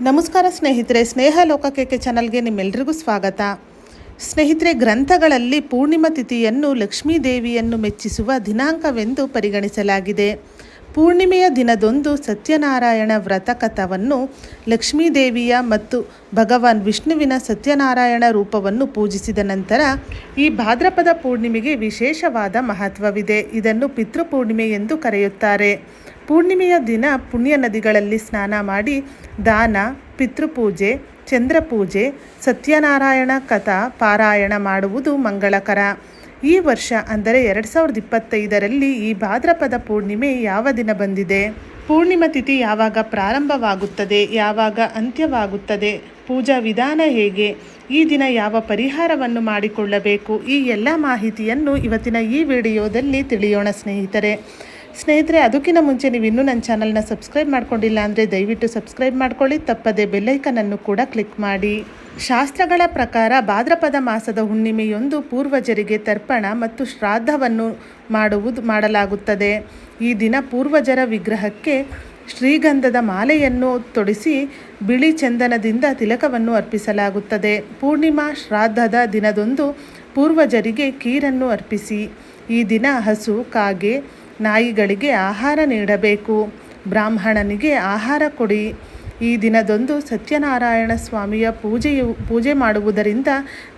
ನಮಸ್ಕಾರ ಸ್ನೇಹಿತರೆ, ಸ್ನೇಹ ಲೋಕಕ್ಕೆ ಚಾನಲ್ಗೆ ನಿಮ್ಮೆಲ್ರಿಗೂ ಸ್ವಾಗತ. ಸ್ನೇಹಿತರೆ, ಗ್ರಂಥಗಳಲ್ಲಿ ಪೂರ್ಣಿಮಾ ತಿಥಿಯನ್ನು ಲಕ್ಷ್ಮೀ ದೇವಿಯನ್ನು ಮೆಚ್ಚಿಸುವ ದಿನಾಂಕವೆಂದು ಪರಿಗಣಿಸಲಾಗಿದೆ. ಪೂರ್ಣಿಮೆಯ ದಿನದೊಂದು ಸತ್ಯನಾರಾಯಣ ವ್ರತ ಕಥವನ್ನು ಲಕ್ಷ್ಮೀ ದೇವಿಯ ಮತ್ತು ಭಗವಾನ್ ವಿಷ್ಣುವಿನ ಸತ್ಯನಾರಾಯಣ ರೂಪವನ್ನು ಪೂಜಿಸಿದ ನಂತರ ಈ ಭಾದ್ರಪದ ಪೂರ್ಣಿಮೆಗೆ ವಿಶೇಷವಾದ ಮಹತ್ವವಿದೆ. ಇದನ್ನು ಪಿತೃಪೂರ್ಣಿಮೆ ಎಂದು ಕರೆಯುತ್ತಾರೆ. ಪೂರ್ಣಿಮೆಯ ದಿನ ಪುಣ್ಯ ನದಿಗಳಲ್ಲಿ ಸ್ನಾನ ಮಾಡಿ ದಾನ, ಪಿತೃಪೂಜೆ, ಚಂದ್ರಪೂಜೆ, ಸತ್ಯನಾರಾಯಣ ಕಥಾ, ಪಾರಾಯಣ ಮಾಡುವುದು ಮಂಗಳಕರ. ಈ ವರ್ಷ ಅಂದರೆ ಎರಡು ಸಾವಿರದ ಇಪ್ಪತ್ತೈದರಲ್ಲಿ ಈ ಭಾದ್ರಪದ ಪೂರ್ಣಿಮೆ ಯಾವ ದಿನ ಬಂದಿದೆ? ಪೂರ್ಣಿಮಾ ತಿಥಿ ಯಾವಾಗ ಪ್ರಾರಂಭವಾಗುತ್ತದೆ? ಯಾವಾಗ ಅಂತ್ಯವಾಗುತ್ತದೆ? ಪೂಜಾ ವಿಧಾನ ಹೇಗೆ? ಈ ದಿನ ಯಾವ ಪರಿಹಾರವನ್ನು ಮಾಡಿಕೊಳ್ಳಬೇಕು? ಈ ಎಲ್ಲ ಮಾಹಿತಿಯನ್ನು ಇವತ್ತಿನ ಈ ವಿಡಿಯೋದಲ್ಲಿ ತಿಳಿಯೋಣ ಸ್ನೇಹಿತರೆ. ಸ್ನೇಹಿತರೆ, ಅದಕ್ಕಿಂತ ಮುಂಚೆ ನೀವು ಇನ್ನೂ ನನ್ನ ಚಾನಲ್ನ ಸಬ್ಸ್ಕ್ರೈಬ್ ಮಾಡ್ಕೊಂಡಿಲ್ಲ ಅಂದರೆ ದಯವಿಟ್ಟು ಸಬ್ಸ್ಕ್ರೈಬ್ ಮಾಡ್ಕೊಳ್ಳಿ, ತಪ್ಪದೆ ಬೆಲ್ಲೈಕನನ್ನು ಕೂಡ ಕ್ಲಿಕ್ ಮಾಡಿ. ಶಾಸ್ತ್ರಗಳ ಪ್ರಕಾರ ಭಾದ್ರಪದ ಮಾಸದ ಹುಣ್ಣಿಮೆಯೊಂದು ಪೂರ್ವಜರಿಗೆ ತರ್ಪಣ ಮತ್ತು ಶ್ರಾದ್ದವನ್ನು ಮಾಡುವುದು, ಮಾಡಲಾಗುತ್ತದೆ. ಈ ದಿನ ಪೂರ್ವಜರ ವಿಗ್ರಹಕ್ಕೆ ಶ್ರೀಗಂಧದ ಮಾಲೆಯನ್ನು ತೊಡಿಸಿ ಬಿಳಿ ಚಂದನದಿಂದ ತಿಲಕವನ್ನು ಅರ್ಪಿಸಲಾಗುತ್ತದೆ. ಪೂರ್ಣಿಮಾ ಶ್ರಾದ್ದದ ದಿನದೊಂದು ಪೂರ್ವಜರಿಗೆ ಕೀರನ್ನು ಅರ್ಪಿಸಿ. ಈ ದಿನ ಹಸು, ಕಾಗೆ ನಾಯಿಗಳಿಗೆ ಆಹಾರ ನೀಡಬೇಕು. ಬ್ರಾಹ್ಮಣನಿಗೆ ಆಹಾರ ಕೊಡಿ. ಈ ದಿನದೊಂದು ಸತ್ಯನಾರಾಯಣ ಸ್ವಾಮಿಯ ಪೂಜೆಯು, ಪೂಜೆ ಮಾಡುವುದರಿಂದ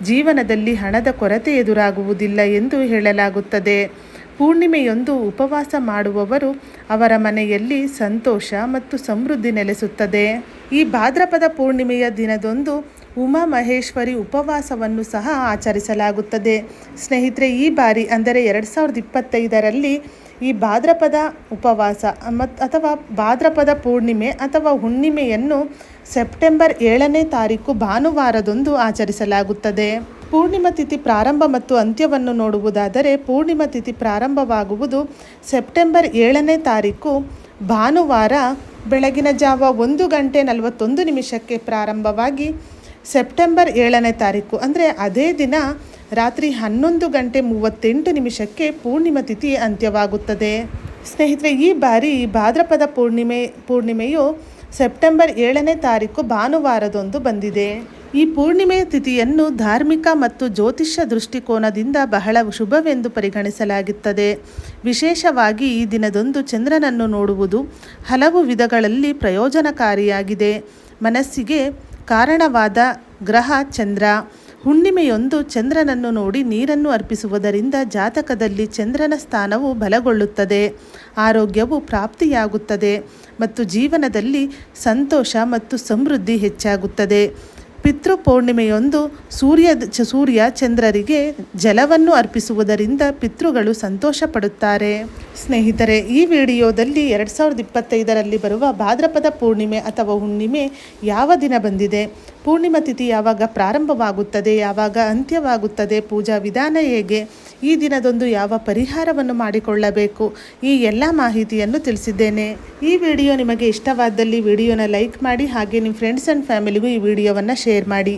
ಜೀವನದಲ್ಲಿ ಹಣದ ಕೊರತೆ ಎದುರಾಗುವುದಿಲ್ಲ ಎಂದು ಹೇಳಲಾಗುತ್ತದೆ. ಪೂರ್ಣಿಮೆಯೊಂದು ಉಪವಾಸ ಮಾಡುವವರು ಅವರ ಮನೆಯಲ್ಲಿ ಸಂತೋಷ ಮತ್ತು ಸಮೃದ್ಧಿ ನೆಲೆಸುತ್ತದೆ. ಈ ಭಾದ್ರಪದ ಪೂರ್ಣಿಮೆಯ ದಿನದೊಂದು ಉಮಾ ಮಹೇಶ್ವರಿ ಉಪವಾಸವನ್ನು ಸಹ ಆಚರಿಸಲಾಗುತ್ತದೆ. ಸ್ನೇಹಿತರೆ, ಈ ಬಾರಿ ಅಂದರೆ ಎರಡು ಸಾವಿರದ ಇಪ್ಪತ್ತೈದರಲ್ಲಿ ಈ ಭಾದ್ರಪದ ಉಪವಾಸ ಮತ್ತು ಅಥವಾ ಭಾದ್ರಪದ ಪೂರ್ಣಿಮೆ ಅಥವಾ ಹುಣ್ಣಿಮೆಯನ್ನು ಸೆಪ್ಟೆಂಬರ್ ಏಳನೇ ತಾರೀಕು ಭಾನುವಾರದಂದು ಆಚರಿಸಲಾಗುತ್ತದೆ. ಪೂರ್ಣಿಮಾ ತಿಥಿ ಪ್ರಾರಂಭ ಮತ್ತು ಅಂತ್ಯವನ್ನು ನೋಡುವುದಾದರೆ ಪೂರ್ಣಿಮಾ ತಿಥಿ ಪ್ರಾರಂಭವಾಗುವುದು ಸೆಪ್ಟೆಂಬರ್ ಏಳನೇ ತಾರೀಕು ಭಾನುವಾರ ಬೆಳಗಿನ ಜಾವ ಒಂದು ಗಂಟೆ ನಲವತ್ತೊಂದು ನಿಮಿಷಕ್ಕೆ ಪ್ರಾರಂಭವಾಗಿ ಸೆಪ್ಟೆಂಬರ್ ಏಳನೇ ತಾರೀಕು, ಅಂದರೆ ಅದೇ ದಿನ ರಾತ್ರಿ ಹನ್ನೊಂದು ಗಂಟೆ ಮೂವತ್ತೆಂಟು ನಿಮಿಷಕ್ಕೆ ಪೂರ್ಣಿಮಾ ತಿಥಿ ಅಂತ್ಯವಾಗುತ್ತದೆ. ಸ್ನೇಹಿತರೆ, ಈ ಬಾರಿ ಭಾದ್ರಪದ ಪೂರ್ಣಿಮೆ, ಪೂರ್ಣಿಮೆಯು ಸೆಪ್ಟೆಂಬರ್ ಏಳನೇ ತಾರೀಕು ಭಾನುವಾರದೊಂದು ಬಂದಿದೆ. ಈ ಪೂರ್ಣಿಮೆ ತಿಥಿಯನ್ನು ಧಾರ್ಮಿಕ ಮತ್ತು ಜ್ಯೋತಿಷ್ಯ ದೃಷ್ಟಿಕೋನದಿಂದ ಬಹಳ ಶುಭವೆಂದು ಪರಿಗಣಿಸಲಾಗುತ್ತದೆ. ವಿಶೇಷವಾಗಿ ಈ ದಿನದಂದು ಚಂದ್ರನನ್ನು ನೋಡುವುದು ಹಲವು ವಿಧಗಳಲ್ಲಿ ಪ್ರಯೋಜನಕಾರಿಯಾಗಿದೆ. ಮನಸ್ಸಿಗೆ ಕಾರಣವಾದ ಗ್ರಹ ಚಂದ್ರ, ಹುಣ್ಣಿಮೆಯೊಂದು ಚಂದ್ರನನ್ನು ನೋಡಿ ನೀರನ್ನು ಅರ್ಪಿಸುವುದರಿಂದ ಜಾತಕದಲ್ಲಿ ಚಂದ್ರನ ಸ್ಥಾನವು ಬಲಗೊಳ್ಳುತ್ತದೆ, ಆರೋಗ್ಯವು ಪ್ರಾಪ್ತಿಯಾಗುತ್ತದೆ ಮತ್ತು ಜೀವನದಲ್ಲಿ ಸಂತೋಷ ಮತ್ತು ಸಮೃದ್ಧಿ ಹೆಚ್ಚಾಗುತ್ತದೆ. ಪಿತೃ ಪೌರ್ಣಿಮೆಯೊಂದು ಸೂರ್ಯ ಸೂರ್ಯ ಚಂದ್ರರಿಗೆ ಜಲವನ್ನು ಅರ್ಪಿಸುವುದರಿಂದ ಪಿತೃಗಳು ಸಂತೋಷ ಪಡುತ್ತಾರೆ ಸ್ನೇಹಿತರೆ, ಈ ವಿಡಿಯೋದಲ್ಲಿ ಎರಡು ಸಾವಿರದ ಇಪ್ಪತ್ತೈದರಲ್ಲಿ ಬರುವ ಭಾದ್ರಪದ ಪೂರ್ಣಿಮೆ ಅಥವಾ ಹುಣ್ಣಿಮೆ ಯಾವ ದಿನ ಬಂದಿದೆ? ಪೂರ್ಣಿಮಾ ತಿಥಿ ಯಾವಾಗ ಪ್ರಾರಂಭವಾಗುತ್ತದೆ, ಯಾವಾಗ ಅಂತ್ಯವಾಗುತ್ತದೆ, ಪೂಜಾ ವಿಧಾನ ಹೇಗೆ? ಈ ದಿನದೊಂದು ಯಾವ ಪರಿಹಾರವನ್ನು ಮಾಡಿಕೊಳ್ಳಬೇಕು? ಈ ಎಲ್ಲ ಮಾಹಿತಿಯನ್ನು ತಿಳಿಸಿದ್ದೇನೆ. ಈ ವಿಡಿಯೋ ನಿಮಗೆ ಇಷ್ಟವಾದಲ್ಲಿ ವಿಡಿಯೋನ ಲೈಕ್ ಮಾಡಿ ಹಾಗೆ ನಿಮ್ಮ ಫ್ರೆಂಡ್ಸ್ ಆ್ಯಂಡ್ ಫ್ಯಾಮಿಲಿಗೂ ಈ ವಿಡಿಯೋವನ್ನು ಶೇರ್ ಮಾಡಿ.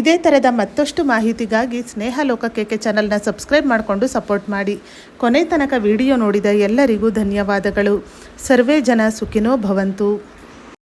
ಇದೇ ಥರದ ಮತ್ತಷ್ಟು ಮಾಹಿತಿಗಾಗಿ ಸ್ನೇಹ ಲೋಕಕ್ಕೆ ಚಾನಲ್ನ ಸಬ್ಸ್ಕ್ರೈಬ್ ಮಾಡಿಕೊಂಡು ಸಪೋರ್ಟ್ ಮಾಡಿ. ಕೊನೆ ತನಕ ವಿಡಿಯೋ ನೋಡಿದ ಎಲ್ಲರಿಗೂ ಧನ್ಯವಾದಗಳು. ಸರ್ವೇ ಜನ ಸುಖಿನೋ ಭವಂತು.